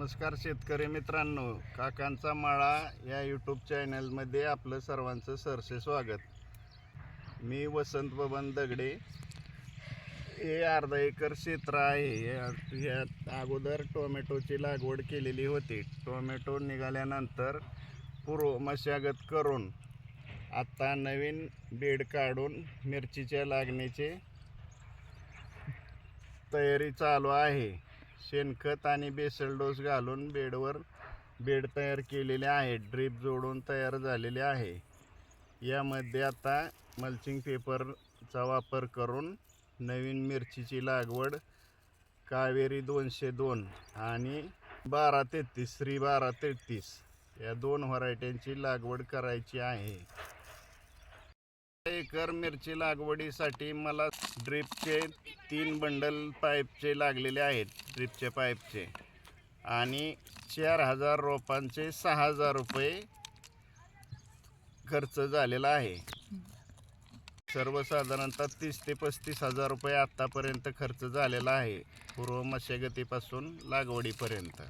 नमस्कार शेतकरी मित्रांनो काकांचा माळा या यूट्यूब चॅनलमध्ये आपलं सर्वांचं सरसे स्वागत. मी वसंत बबन दगडे. हे अर्धा एकर क्षेत्र आहे. या- यात अगोदर टोमॅटोची लागवड केलेली होती. टोमॅटो निघाल्यानंतर पूर्व मशागत करून आत्ता नवीन बेड काढून मिरचीच्या लागणीचे तयारी चालू आहे. शेणखत आणि बेसल डोस घालून बेडवर बेड तयार केलेले आहे. ड्रीप जोडून तयार झालेले आहे. यामध्ये आता मल्चिंग पेपरचा वापर करून नवीन मिरचीची लागवड कावेरी दोनशे दोन आणि बारा तेहतीस श्री बारा तेहतीस या दोन व्हरायट्यांची लागवड करायची आहे. एकर मिरची लागवडीसाठी मला ड्रिपचे तीन बंडल पाईपचे लागलेले आहेत ड्रिपचे पाईपचे. आणि चार हजार रोपांचे सहा हजार रुपये खर्च झालेला आहे. सर्वसाधारणतः तीस ते पस्तीस हजार रुपये आत्तापर्यंत खर्च झालेला आहे पूर्व मशागतीपासून लागवडीपर्यंत.